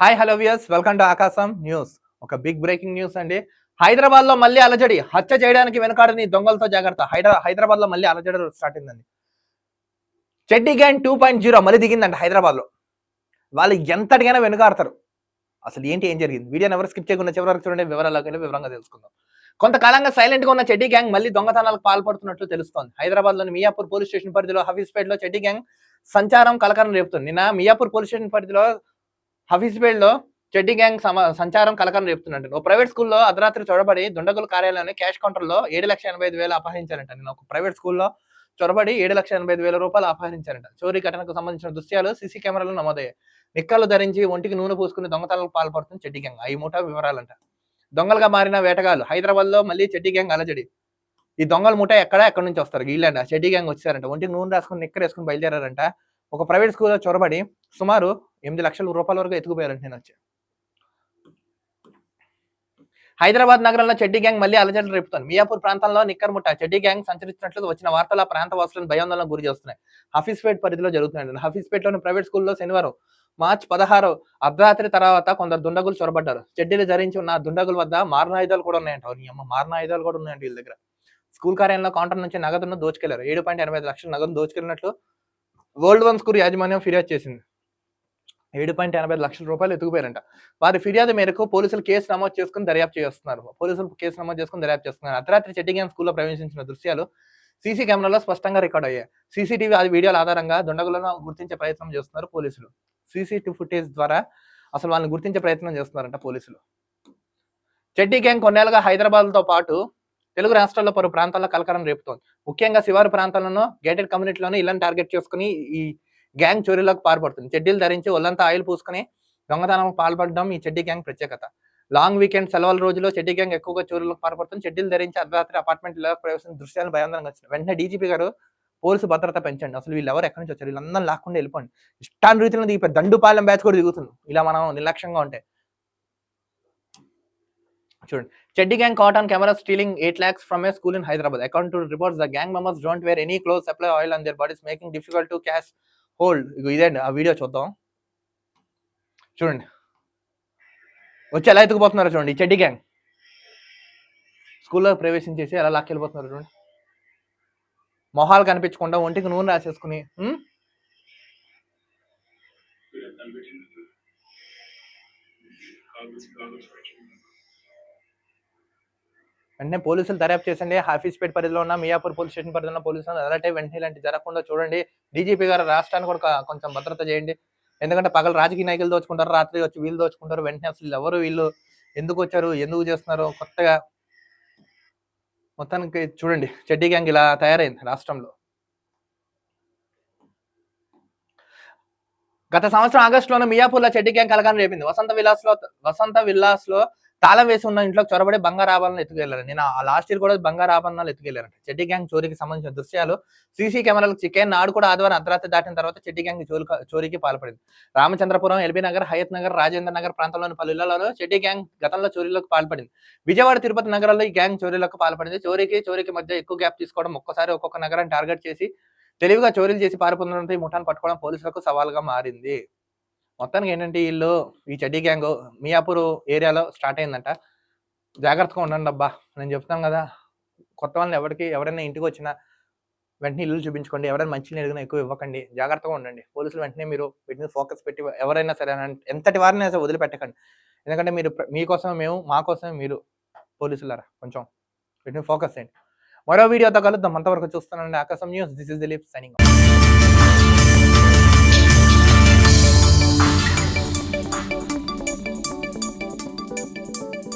Hi hello viewers welcome to Akasam news ఒక big breaking news అండి. హైదరాబాద్లో మళ్ళీ అలజడి హత్య చేయడానికి వెనుకాడని దొంగలతో జాగ్రత్త. హైదరా హైదరాబాద్లో మళ్ళీ అలజడి స్టార్ట్ అయిందండి. చెడ్డి గ్యాంగ్ టూ పాయింట్ జీరో మళ్ళీ దిగిందండి హైదరాబాద్లో వాళ్ళు ఎంతటికైనా వెనుకాడతారు. అసలు ఏంటి ఏం జరిగింది? వీడియోని ఎవరు స్కిప్ చేయకుండా చివరి వరకు చూడండి వివరాలకు వెళ్ళి వివరంగా తెలుసుకుందాం. కొంతకాలంగా సైలెంట్గా ఉన్న చెడ్డీ గ్యాంగ్ మళ్ళీ దొంగతనాలకు పాల్పడుతున్నట్లు తెలుస్తోంది. హైదరాబాద్లోని మియాపూర్ పోలీస్ స్టేషన్ పరిధిలో హఫీజ్పేట్లో చెడ్డి గ్యాంగ్ సంచారం కలకరం రేపుతుంది. నిన్న మియాపూర్ పోలీస్ స్టేషన్ పరిధిలో హఫీజ్పేట్ చెడ్డి గ్యాంగ్ సంచారం కలకలం రేపుతున్నట్టు ఓ ప్రైవేట్ స్కూల్లో అర్ధరాత్రి చొరబడి దుండగుల కార్యాలయంలో క్యాష్ కౌంటర్లో ఏడు లక్షల ఎనభై ఐదు వేలు అపహరించారంట. నేను ఒక ప్రైవేట్ స్కూల్లో చొరబడి ఏడు లక్షల ఎనభై ఐదు వేల రూపాయలు అపహరించారంట. చోరీ ఘటనకు సంబంధించిన దృశ్యాలు సీసీ కెమెరాలు నమోదయ్యాయి. నిక్కలు ధరించి ఒంటికి నూనె పూసుకుని దొంగతనాలకు పాల్పడుతుంది చెడ్డి గ్యాంగ్. ఈ ముఠా వివరాలంట. దొంగలుగా మారిన వేటగాళ్ళు హైదరాబాద్లో మళ్ళీ చెడ్డి గ్యాంగ్ అలజడి. ఈ దొంగల ముఠ ఎక్కడ ఎక్కడి నుంచి వస్తారు? వీళ్ళంట? చెడ్డీ గ్యాంగ్ వచ్చారంట. ఒంటికి నూనె రాసుకుని నిక్కర వేసుకుని బయలుదేరారంట. ఒక ప్రైవేట్ స్కూల్లో చొరబడి సుమారు ఎనిమిది లక్షల రూపాయల వరకు ఎత్తుకుపోయారంట నేను వచ్చి. హైదరాబాద్ నగరంలో చెడ్డీ గ్యాంగ్ మళ్ళీ అలజడులు రేపుతోంది. మియాపూర్ ప్రాంతంలో నిక్కర్ముట్ట చెడ్డీ గ్యాంగ్ సంచరిస్తున్నట్లు వచ్చిన వార్తలు ఆ ప్రాంత వాసులను భయాందోళన గురి చేస్తున్నాయి. హఫీస్పేట్ పరిధిలో జరుగుతున్నాయి. హఫీస్పేట్లోని ప్రైవేట్ స్కూల్లో శనివారం మార్చ్ పదహారు అర్ధరాత్రి తర్వాత కొందరు దుండగులు చొరబడ్డారు. చెడ్డీలు ధరించి ఉన్న దుండగుల వద్ద మారణాయుధాలు కూడా ఉన్నాయంట. నీ అమ్మ మారణాయుధాలు కూడా ఉన్నాయండి వీళ్ళ దగ్గర. స్కూల్ కార్యాలయంలో కౌంటర్ నుంచి నగదును దోచుకెళ్ళారు. ఏడు పాయింట్ ఎనభై లక్షల నగదు దోచుకెళ్ళినట్లు వరల్డ్ వన్ స్కూల్ యాజమాన్యం ఫిర్యాదు చేసింది. ఏడు పాయింట్ ఎనభై ఐదు లక్షల రూపాయలు ఎత్తుకుపోయారంట. వారి ఫిర్యాదు మేరకు పోలీసులు కేసు నమోదు చేసుకుని దర్యాప్తు చేస్తున్నారు. పోలీసులు కేసు నమోదు చేసుకుని దర్యాప్తు చేస్తున్నారు. అర్ధరాత్రి చెడ్డీ స్కూల్లో ప్రవేశించిన దృశ్యాలు సీసీ కెమెరాలో స్పష్టంగా రికార్డ్ అయ్యాయి. సీసీటీవీ అది వీడియోల ఆధారంగా దుండగులను గుర్తించే ప్రయత్నం చేస్తున్నారు పోలీసులు. సీసీటీవీ ఫుటేజ్ ద్వారా అసలు వాళ్ళని గుర్తించే ప్రయత్నం చేస్తున్నారంట పోలీసులు. చెడ్డీ గ్యాంగ్ కొన్నేళ్ళుగా హైదరాబాద్తో పాటు తెలుగు రాష్ట్రాల్లో పలు ప్రాంతాల్లో కలకరం రేపుతోంది. ముఖ్యంగా శివారు ప్రాంతాలను గేటెడ్ కమ్యూనిటీలోనే ఇళ్ళను టార్గెట్ చేసుకుని ఈ గ్యాంగ్ చోరీలకు పాల్పడుతుంది. చెడ్డీలు ధరించి ఒళ్ళంతా ఆయిల్ పూసుకుని దొంగతనం పాల్పడడం ఈ చెడ్డీ గ్యాంగ్ ప్రత్యేకత. లాంగ్ వీకెండ్ సెలవుల రోజుల్లో చెడ్డీ గ్యాంగ్ ఎక్కువగా చోరీలకు పాల్పడుతుంది. చెడ్డీలు ధరించి అర్ధరాత్రి అపార్ట్మెంట్ ప్రవేశించిన దృశ్యాలు భయాందోళనగా వచ్చింది వెంటనే డీజీపీ గారు పోలీసు భద్రత పెంచండి. అసలు వీళ్ళు ఎవరు? ఎక్కడి నుంచి వచ్చారు? వీళ్ళందరూ లాక్కుండా వెళ్ళిపోండి. ఇష్టాన్ రీతిలో దిగిపోయి దండుపాలెం బ్యాచ్ కూడా దిగుతుంది. ఇలా మనం నిర్లక్ష్యంగా ఉంటే. చూడండి. Chaddi gang caught on camera stealing eight lakhs from a school in Hyderabad account to reports the gang members don't wear any clothes supply oil on their bodies making difficult to catch hold ఇదే ఆ video చూద్దాం. చూడండి. వచ్చి ఎలా ఎత్తుకుపోతున్నారో చూడండి చెడ్డి gang స్కూల్లో ప్రవేశించేసి ఎలా లాక్కెళ్ళిపోతున్నారు చూడండి. మొహాలు కనిపించకుండా ఒంటికి నూనె రాసేసుకుని ఉం? వెంటనే పోలీసులు దర్యాప్తు చేసండి హాఫీస్పేట్ పరిధిలో ఉన్న మియాపూర్ పోలీస్ స్టేషన్ పరిధిలో ఉన్న పోలీసులు అలాంటి వెంటనే ఇలాంటి జరగకుండా చూడండి. డీజీపీ గారు రాష్ట్రానికి కూడా కొంచెం భద్రత చేయండి. ఎందుకంటే పగలు రాజకీయ నాయకులు దోచుకుంటారు రాత్రి వచ్చి వీళ్ళు దోచుకుంటారు వెంటనే అసలు ఎవరు వీళ్ళు? ఎందుకు వచ్చారు? ఎందుకు చేస్తున్నారు? కొత్తగా మొత్తానికి చూడండి. చెడ్డీ గ్యాంగ్ ఇలా తయారైంది రాష్ట్రంలో. గత సంవత్సరం ఆగస్టులోనే మియాపూర్లో చెడ్డీ గ్యాంగ్ కలగానే రేపింది. వసంత విలాస్లో వసంత విలాస్లో తాళం వేసి ఉన్న ఇంట్లో చొరబడి బంగారు ఆభరణాలు ఎత్తుకెళ్ళారు. నేను ఆ లాస్ట్ ఇయర్ కూడా బంగారు ఆభరణాలు ఎత్తుకెళ్ళారంట చెడ్డి గ్యాంగ్ చోరీకి సంబంధించిన దృశ్యాలు సీసీ కెమెరాలకు చికెన్ నాడు కూడా ఆదివారం అర్ధరాత్రి దాటిన తర్వాత చెడ్డి గ్యాంగ్ చోరీకి పాల్పడింది. రామచంద్రపురం ఎల్బీ నగర్ హయత్ నగర్ రాజేంద్ర నగర్ ప్రాంతంలోని పలు ఇళ్ళలో చెడ్డి గ్యాంగ్ గతంలో చోరీలకు పాల్పడింది. విజయవాడ తిరుపతి నగరాల్లో ఈ గ్యాంగ్ చోరీలకు పాల్పడింది. చోరీకి చోరీకి మధ్య ఎక్కువ గ్యాప్ తీసుకోవడం ఒక్కసారి ఒక్కొక్క నగరాన్ని టార్గెట్ చేసి తెలివిగా చోరీలు చేసి పారిపోతున్నట్టు ఈ ముఠాను పట్టుకోవడం పోలీసులకు సవాల్గా మారింది. మొత్తానికి ఏంటంటే వీళ్ళు ఈ చెడ్డీ గ్యాంగ్ మియాపూర్ ఏరియాలో స్టార్ట్ అయిందంట. జాగ్రత్తగా ఉండండి అబ్బా. నేను చెప్తాను కదా కొత్త వాళ్ళని ఎవరికి ఎవరైనా ఇంటికి వచ్చినా వెంటనే ఇల్లు చూపించుకోండి ఎవరైనా మంచి నీళ్ళు ఎక్కువ ఇవ్వకండి జాగ్రత్తగా ఉండండి. పోలీసులు వెంటనే మీరు వీటి మీద ఫోకస్ పెట్టి ఎవరైనా సరే ఎంతటి వారిని సరే వదిలిపెట్టకండి. ఎందుకంటే మీరు మీకోసమే మేము మాకోసమే మీరు పోలీసులారా కొంచెం వీటిని ఫోకస్ చేయండి. మరో వీడియోతో కలుద్దాం. అంతవరకు చూస్తానండి Akasam news. This is Dilip signing